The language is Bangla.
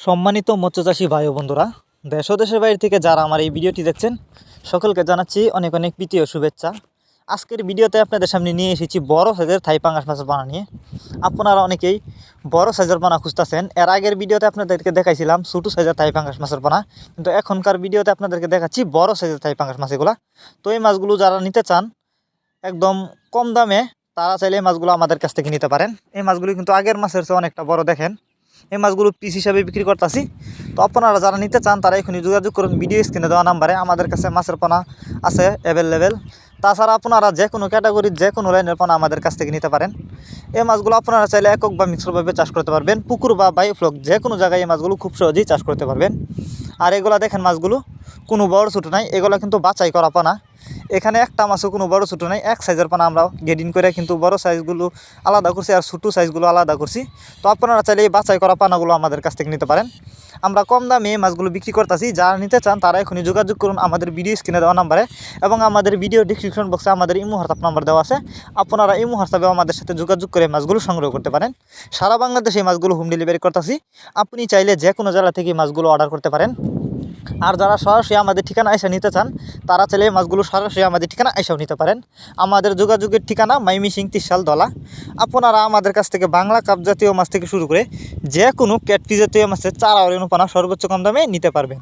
সম্মানিত মৎস্যচাষী ভাই ও বন্ধুরা, দেশ দেশের বাইরে থেকে যারা আমার এই ভিডিওটি দেখছেন, সকলকে জানাচ্ছি অনেক অনেক প্রীতি ও শুভেচ্ছা। আজকের ভিডিওতে আপনাদের সামনে নিয়ে এসেছি বড় সাইজের থাই পাঙ্গাস মাছের পানা নিয়ে। আপনারা অনেকেই বড় সাইজের পানা খুঁজতেছেন। এর আগের ভিডিওতে আপনাদেরকে দেখাইছিলাম ছোটো সাইজের থাই পাঙ্গাস মাছের পানা কিন্তু এখনকার ভিডিওতে আপনাদেরকে দেখাচ্ছি বড় সাইজের থাই পাঙ্গাস মাছ এগুলা তো এই মাছগুলো যারা নিতে চান, একদম কম দামে তারা চাইলে এই মাছগুলো আমাদের কাছ থেকে নিতে পারেন। এই মাছগুলো কিন্তু আগের মাছের চেয়ে অনেকটা বড় দেখেন। এই মাছগুলো পিস হিসাবে বিক্রি করতেছি। তো আপনারা যারা নিতে চান, তারা এখনই যোগাযোগ করুন। ভিডিও স্ক্রিনে দেওয়া নাম্বারে আমাদের কাছে মাছের পোনা আছে অ্যাভেলেবেল তাছাড়া আপনারা যে কোনো ক্যাটাগরির যে কোনো লাইনের পোনা আমাদের কাছ থেকে নিতে পারেন। এই মাছগুলো আপনারা চাইলে একক বা মিশ্রভাবে চাষ করতে পারবেন। পুকুর বা বায়োফ্লক যে কোনো জায়গায় এই মাছগুলো খুব সহজেই চাষ করতে পারবেন। আর এগুলা দেখেন মাছগুলো, কোনো বড় ছোটো নাই। এগুলো কিন্তু বাছাই করা পানা। এখানে একটা মাছও কোনো বড় ছোটো নাই, এক সাইজের পানা আমরা গেডিন করে কিন্তু বড় সাইজগুলো আলাদা করছি আর ছোটো সাইজগুলো আলাদা করছি। তো আপনারা চাইলে এই বাছাই করা পানাগুলো আমাদের কাছ থেকে নিতে পারেন। আমরা কম দামে মাছগুলো বিক্রি করতেছি, যারা নিতে চান তারা এখনই যোগাযোগ করুন আমাদের ভিডিও স্ক্রিনে দেওয়া নাম্বারে এবং আমাদের ভিডিও ডিসক্রিপশন বক্সে আমাদের ইমো হোয়াটসঅ্যাপ নাম্বার দেওয়া আছে। আপনারা ইমো হোয়াটসঅ্যাপেও আমাদের সাথে যোগাযোগ করে মাছগুলো সংগ্রহ করতে পারেন। সারা বাংলাদেশে এই মাছগুলো হোম ডেলিভারি করতেছি। আপনি চাইলে যে কোনো জেলা থেকে মাছগুলো অর্ডার করতে পারেন। আর যারা সরাসরি আমাদের ঠিকানা এসে নিতে চান, তারা চাইলে এই মাছগুলো সরাসরি আমাদের ঠিকানা এসেও নিতে পারেন। আমাদের যোগাযোগের ঠিকানা মাইমি সিং তিরশাল দলা। আপনারা আমাদের কাছ থেকে বাংলা কাপ জাতীয় মাছ থেকে শুরু করে যে কোনো ক্যাটফি জাতীয় মাছের চারা অনুপানা সর্বোচ্চ কম দামে নিতে পারবেন।